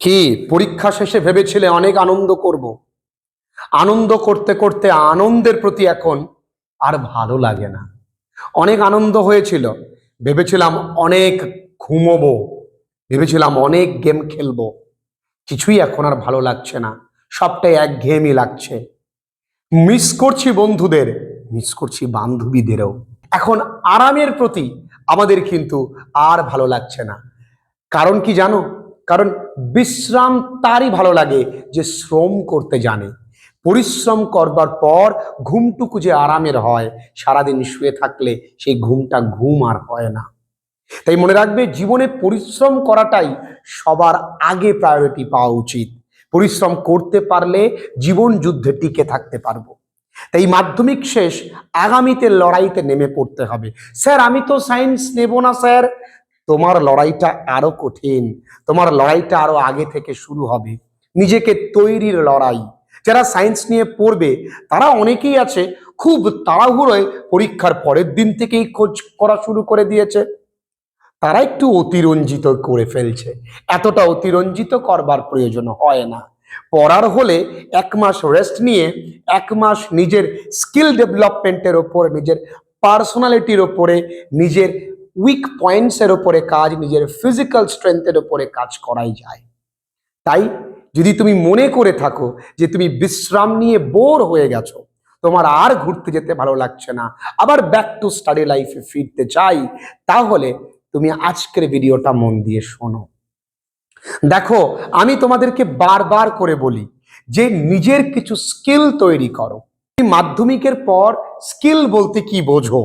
কি? পরীক্ষা শেষে ভেবেছিলে অনেক আনন্দ করব। আনন্দ করতে করতে আনন্দের প্রতি এখন আর ভালো লাগে না। অনেক আনন্দ হয়েছিল। ভেবেছিলাম অনেক ঘুমোবো। ভেবেছিলাম অনেক গেম খেলব। কিছুই এখন আর ভালো লাগছে না। সবটাই এক ঘেয়েমি লাগছে। মিস করছি বন্ধুদের, মিস করছি বান্ধবীদেরও। এখন আরামের প্রতি আমাদের কিন্তু আর ভালো লাগছে না। কারণ কি জানো? কারণ বিশ্রাম তারই ভালো লাগে যে শ্রম করতে জানে। পরিশ্রম করবার পর ঘুমটুকু যে আরামের হয়, সারাদিন শুয়ে থাকলে সেই ঘুমটা ঘুম আর হয় না। তাই মনে রাখবে, জীবনে পরিশ্রম করাটাই সবার আগে প্রায়োরিটি পাওয়া উচিত। পরিশ্রম করতে পারলে জীবন যুদ্ধে টিকে থাকতে পারব। তাই মাধ্যমিক শেষ, আগামীতে লড়াইতে নেমে পড়তে হবে। স্যার, আমি তো সায়েন্স নেব না, স্যার। তোমার লড়াইটা আরও কঠিন, তোমার লড়াইটা আরও আগে থেকে শুরু হবে। নিজেকে তৈরির লড়াই। যারা সায়েন্স নিয়ে পড়বে, তারা অনেকেই আছে, খুব তাড়াহুড়োয় পরীক্ষার পরের দিন থেকেই খোঁজ করা শুরু করে দিয়েছে। তারা একটু অতিরঞ্জিত করে ফেলছে। এতটা অতিরঞ্জিত করবার প্রয়োজন হয় না। পড়ার হলে এক মাস রেস্ট নিয়ে, এক মাস নিজের স্কিল ডেভেলপমেন্টের ওপর, নিজের পার্সোনালিটির ওপরে, নিজের উইক পয়েন্টসের ওপরে কাজ, নিজের ফিজিক্যাল স্ট্রেংথের ওপরে কাজ করাই যায়। তাই যদি তুমি মনে করে থাকো যে তুমি বিশ্রাম নিয়ে বোর হয়ে গেছো, তোমার আর ঘুরতে যেতে ভালো লাগছে না, আবার ব্যাক টু স্টাডি লাইফে ফিরতে চাই, তাহলে তুমি আজকের ভিডিওটা মন দিয়ে শোনো। দেখো, আমি তোমাদেরকে বারবার করে বলি যে নিজের কিছু স্কিল তৈরি করো। মাধ্যমিকের পর স্কিল বলতে কি বোঝো?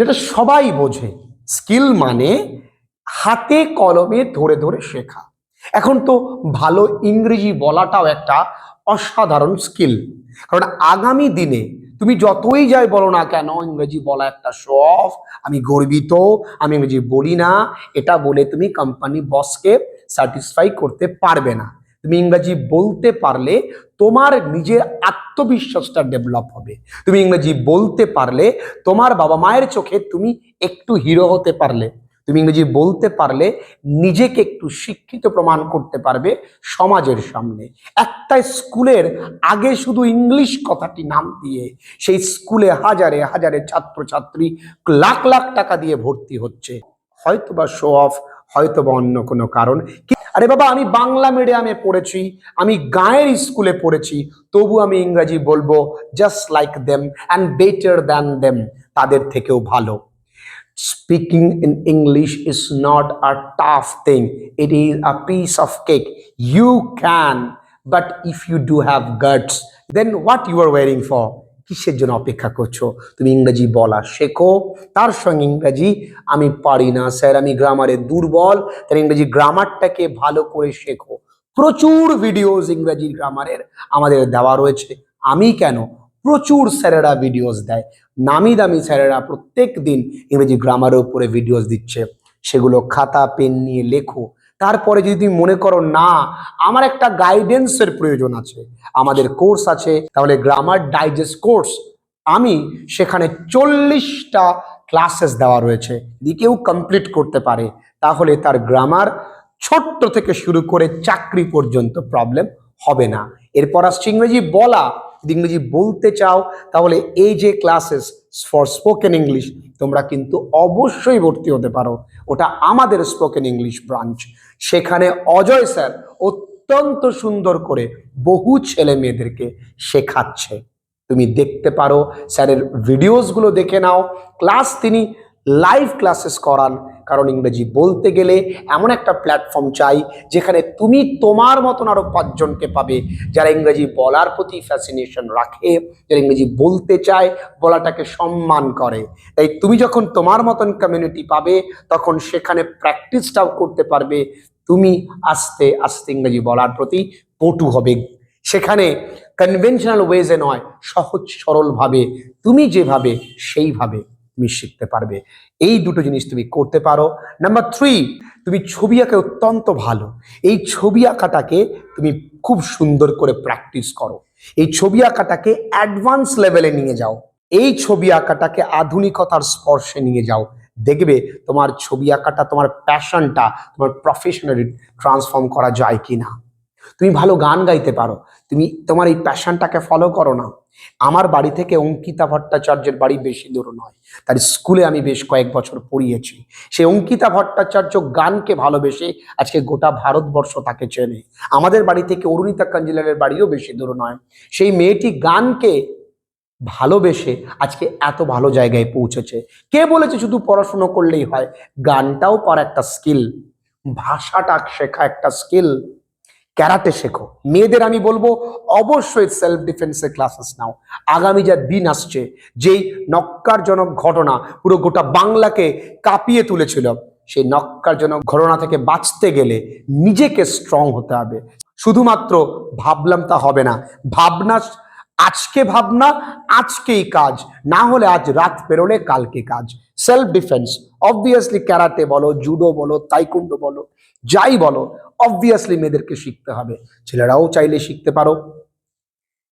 যেটা সবাই বোঝে। স্কিল মানে হাতে কলমে ধরে ধরে শেখা। এখন তো ভালো ইংরেজি বলাটাও একটা অসাধারণ স্কিল। কারণ আগামী দিনে তুমি যতই যাই বলো না কেন, ইংরেজি বলা একটা শখ আমি গর্বিত, আমি ইংরেজি বলি না, এটা বলে তুমি কোম্পানি বসকে স্যাটিসফাই করতে পারবে না। তুমি ইংরাজি বলতে পারলে তোমার নিজের আত্মবিশ্বাসটা ডেভেলপ হবে। তুমি ইংরাজি বলতে পারলে তোমার বাবা মায়ের চোখে তুমি একটু হিরো হতে পারলে। তুমি ইংরেজি বলতে পারলে নিজেকে একটু শিক্ষিত প্রমাণ করতে পারবে সমাজের সামনে। একটা স্কুলের আগে শুধু ইংলিশ কথাটি নাম দিয়ে সেই স্কুলে হাজারে হাজারে ছাত্রছাত্রী লাখ লাখ টাকা দিয়ে ভর্তি হচ্ছে। হয়তো বা শো অফ হয়তো বা অন্য কোনো কারণ। আরে বাবা, আমি বাংলা মিডিয়ামে পড়েছি, আমি গায়ের স্কুলে পড়েছি, তবু আমি ইংরাজি বলব just like them and better than them তাদের থেকেও ভালো। Speaking in English is not a tough thing it is a piece of cake you can but if you do have guards then what you are wiring for কিসের জন্য অপেক্ষা করছ? তুমি ইংরেজি বলা শেখো। তার সঙ্গে ইংরেজি আমি পারি না, স্যার। আমি গ্রামারে দুর্বল তার ইংরেজি গ্রামারটাকে ভালো করে শেখো। প্রচুর ভিডিওস ইংরেজি গ্রামারের আমাদের দেওয়া রয়েছে। আমি কেন? প্রচুর স্যারেরা ভিডিওস দেয়। নামি দামি স্যারেরা প্রত্যেক দিন ইংরেজি গ্রামারের উপরে ভিডিওস দিচ্ছে। সেগুলো খাতা, পেন নিয়ে লেখো। তারপরে যদি তুমি মনে করো না, আমার একটা গাইডেন্সের প্রয়োজন আছে, আমাদের কোর্স আছে, তাহলে গ্রামার ডাইজেস্ট কোর্স আমি সেখানে চল্লিশটা ক্লাসেস দেওয়া রয়েছে, যদি কেউ কমপ্লিট করতে পারে, তাহলে তার গ্রামার ছোট্ট থেকে শুরু করে চাকরি পর্যন্ত প্রবলেম হবে না। এরপর আসছে ইংরেজি বলা, যদি ইংরেজি বলতে চাও, তাহলে এই যে ক্লাসেস ফর স্পোকেন ইংলিশ তোমরা কিন্তু অবশ্যই ভর্তি হতে পারো। ওটা আমাদের স্পোকেন ইংলিশ ব্রাঞ্চ সেখানে অজয় স্যার অত্যন্ত সুন্দর করে বহু ছেলে মেয়েদেরকে শেখাচ্ছে। তুমি দেখতে পারো, স্যারের ভিডিওসগুলো দেখে নাও। ক্লাস তিনি লাইভ ক্লাসেস করান। কারণ ইংরেজি বলতে গেলে এমন একটা প্ল্যাটফর্ম চাই যেখানে তুমি তোমার মতন আরও পাঁচজনকে পাবে যারা ইংরেজি বলার প্রতি ফ্যাসিনেশন রাখে, যারা ইংরেজি বলতে চায়, বলাটাকে সম্মান করে। তাই তুমি যখন তোমার মতন কমিউনিটি পাবে, তখন সেখানে প্র্যাকটিসটাও করতে পারবে। তুমি আস্তে আস্তে ইংরেজি বলার প্রতি পটু হবে। সেখানে কনভেনশনাল ওয়েজে নয়, সহজ সরলভাবে তুমি যেভাবে, সেইভাবে। তুমি শিখতে পারবে। এই দুটো জিনিস তুমি করতে পারো। নাম্বার থ্রি তুমি ছবি আঁকে অত্যন্ত ভালো। এই ছবি আঁকাটাকে তুমি খুব সুন্দর করে প্র্যাকটিস করো। এই ছবি আঁকাটাকে অ্যাডভান্স লেভেলে নিয়ে যাও। এই ছবি আঁকাটাকে আধুনিকতার স্পর্শে নিয়ে যাও। দেখবে তোমার ছবি আঁকাটা, তোমার প্যাশনটা তোমার প্রফেশনালি ট্রান্সফর্ম করা যায় কি না তুমি ভালো গান গাইতে পারো। তুমি তোমার এই প্যাশনটাকে ফলো করো না। আমার বাড়ি থেকে অঙ্কিতা ভট্টাচার্যের বাড়ি বেশি দূর নয়। তার স্কুলে আমি বেশ কয়েক বছর পড়িয়েছি। সেই অঙ্কিতা ভট্টাচার্য গানকে ভালোবেসে আজকে গোটা ভারতবর্ষ তাকে চেনে। আমাদের বাড়ি থেকে অরুণিতা কাঞ্জিলালের বাড়িও বেশি দূর নয়। সেই মেয়েটি গানকে ভালোবেসে আজকে এত ভালো জায়গায় পৌঁছেছে। কে বলেছে শুধু পড়াশুনো করলেই হয়? গানটাও পারা একটা স্কিল ভাষাটা শেখা একটা স্কিল ক্যারাটে শেখো। মেয়েদের আমি বলব, অবশ্যই সেলফ ডিফেন্সের ক্লাসেস নাও। আগামী যা দিন আসছে, যেই নক্কারজনক ঘটনা পুরো গোটা বাংলাকে কাঁপিয়ে তুলেছিল, সেই নক্কারজনক ঘটনা থেকে বাঁচতে গেলে নিজেকে স্ট্রং হতে হবে। শুধুমাত্র ভাবলাম তা হবে না, ভাবনা আজকে ভাবনা, আজকেই কাজ। না হলে আজ রাত পেরোলে কালকে কাজ। সেলফ ডিফেন্স অবভিয়াসলি ক্যারাটে বলো জুডো বলো তাইকুন্ডো বলো, যাই বলো অবভিয়াসলি মেয়েদেরকে শিখতে হবে। ছেলেরাও চাইলে শিখতে পারো।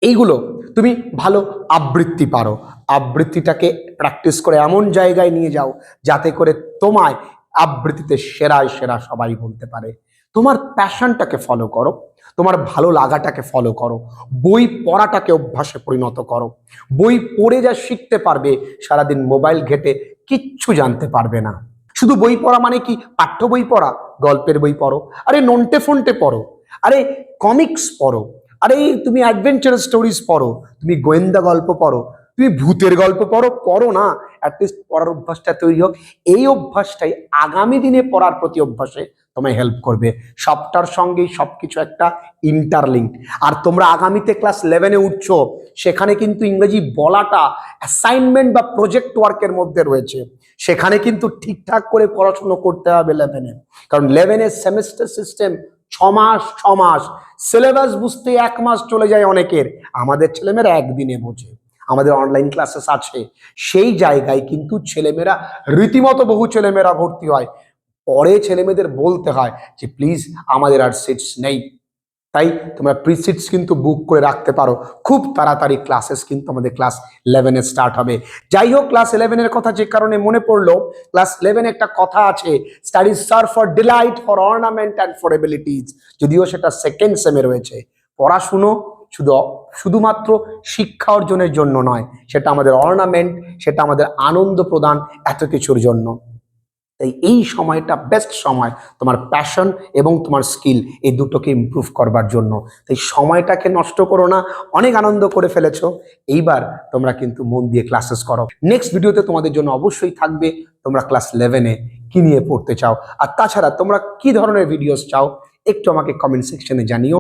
এইগুলো তুমি ভালো আবৃত্তি পারো। আবৃত্তিটাকে প্র্যাকটিস করে এমন জায়গায় নিয়ে যাও, যাতে করে তোমায় আবৃত্তিতে সেরায় সেরা সবাই বলতে পারে। তোমার প্যাশনটাকে ফলো করো, তোমার ভালো লাগাটাকে ফলো করো, বই পড়াটাকে অভ্যাসে পরিণত করো। বই পড়ে যা শিখতে পারবে, সারাদিন মোবাইল ঘেটে কিচ্ছু জানতে পারবে না। শুধু বই পড়া মানে কি? পাঠ্য বই পড়া, গল্পের বই পড়ো, আরে নন্টে ফন্টে পড়ো, আরে কমিক্স পড়ো, আরে তুমি অ্যাডভেঞ্চার স্টোরিজ পড়ো, তুমি গোয়েন্দা গল্প পড়ো, তুমি ভূতের গল্প পড়ো পড়ো না অ্যাটলিস্ট পড়ার অভ্যাসটা তৈরি হোক। এই অভ্যাসটাই আগামী দিনে পড়ার প্রতি অভ্যাসে তোমায় হেল্প করবে। সবটার সঙ্গেই সবকিছু একটা ইন্টারলিঙ্ক আর তোমরা আগামীতে ক্লাস ইলেভেনে উঠছো, সেখানে কিন্তু ইংরেজি বলাটা অ্যাসাইনমেন্ট বা প্রজেক্ট ওয়ার্কের মধ্যে রয়েছে। সেখানে কিন্তু ঠিকঠাক করে পড়াশুনো করতে হবে ইলেভেনে কারণ ইলেভেনের সেমিস্টার সিস্টেম ছ মাস ছ মাস সিলেবাস বুঝতে এক মাস চলে যায় অনেকের। আমাদের ছেলেমেয়েরা একদিনে বোঝে। আমাদের অনলাইন ক্লাসেস আছে। সেই জায়গায় কিন্তু ছেলেমেয়েরা, রীতিমতো বহু ছেলেমেয়েরা ভর্তি হয়। পরে ছেলেমেয়েদের বলতে হয় যে, প্লিজ, আমাদের আর সিটস নেই। তাই তোমরা প্রি সিটস কিন্তু বুক করে রাখতে পারো। খুব তাড়াতাড়ি ক্লাসেস কিন্তু আমাদের ক্লাস ইলেভেনে স্টার্ট হবে। যাই হোক ক্লাস ইলেভেনের কথা যে কারণে মনে পড়ল ক্লাস ইলেভেনে একটা কথা আছে studies serve for delight for ornament and for abilities যদিও সেটা সেকেন্ড সেমে রয়েছে। পড়াশুনো শুধু, শুধুমাত্র শিক্ষা অর্জনের জন্য নয়, সেটা আমাদের অর্নামেন্ট সেটা আমাদের আনন্দ প্রদান, এত কিছুর জন্য। তাই এই সময়টা বেস্ট সময় তোমার প্যাশন এবং তোমার স্কিল এই দুটোকে ইমপ্রুভ করবার জন্য। তাই সময়টাকে নষ্ট করো না, অনেক আনন্দ করে ফেলেছো, এইবার তোমরা কিন্তু মন দিয়ে ক্লাসেস করো। নেক্সট ভিডিওতে তোমাদের জন্য অবশ্যই থাকবে তোমরা ক্লাস ইলেভেনে কি নিয়ে পড়তে চাও, আর তাছাড়া তোমরা কি ধরনের ভিডিওস চাও, একটু আমাকে কমেন্ট সেকশনে জানিও।